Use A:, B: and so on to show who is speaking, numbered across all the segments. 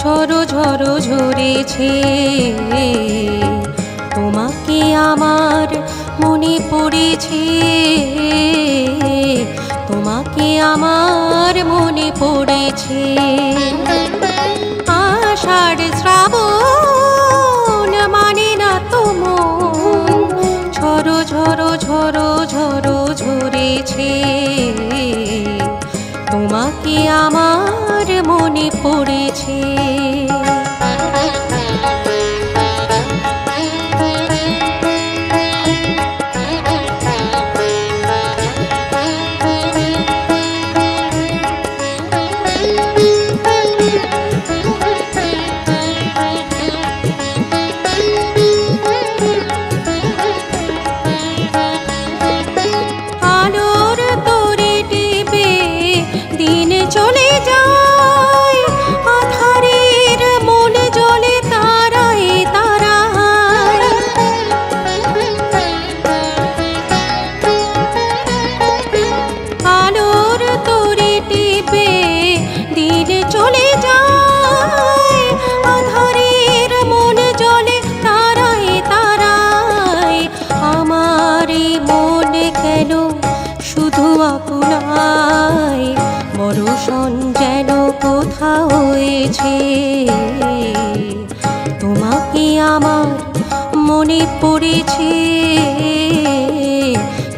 A: পড়েছে তোমাকে আমার মনে পড়েছে। তোমাকে আমার মনে পড়েছে। আষাঢ় শ্রাবণ মানে না তো মন ঝরো ঝরো ঝরো ঝরো ঝরেছে। তোমাকে আমার মনে পড়েছে। পড়েছে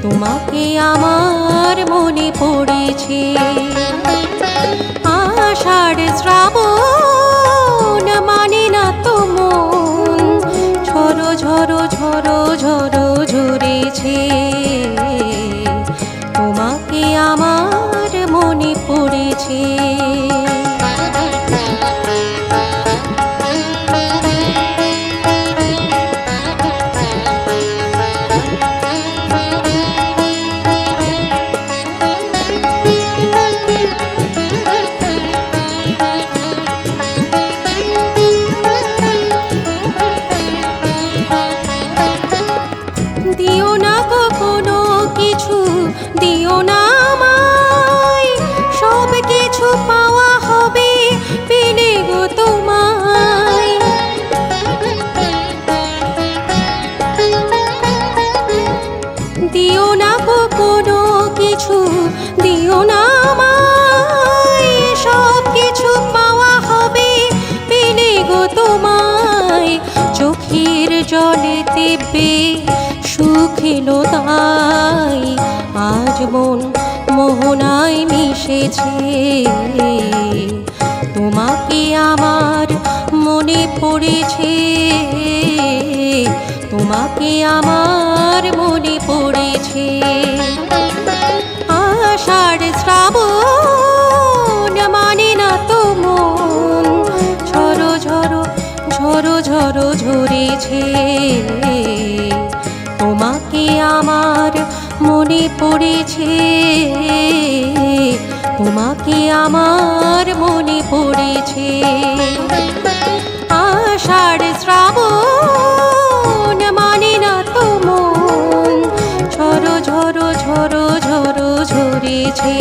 A: তোমাকে আমার মনে পড়েছি। আষাঢ় শ্রাবণ মানে না তো মন। ঝরো ঝরো ঝরো ঝরো, ঝরেছে। দিও না আমায়। সব কিছু পাওয়া হবে পেলে গো তোমায়। দিও না কখনো কিছু, দিও না আমায়। পাওয়া হবে পেলে গো তোমায়। চোখের জলে দেবে সুখ তাই আজ মন মোহনায় মিশেছে। তোমাকে আমার মনে পড়েছে। তোমাকে আমার মনে পড়েছে। আষাঢ় শ্রাবণ মানে না তো মন। ঝরো ঝরো ঝরো ঝরো, ঝরেছে। তোমাকে আমার মনে পড়েছে। তোমাকে আমার মনে পড়েছে? আষাঢ় শ্রাবণ মানে না তোমন ঝরো ঝরো ঝরো ঝরো, ঝরেছে।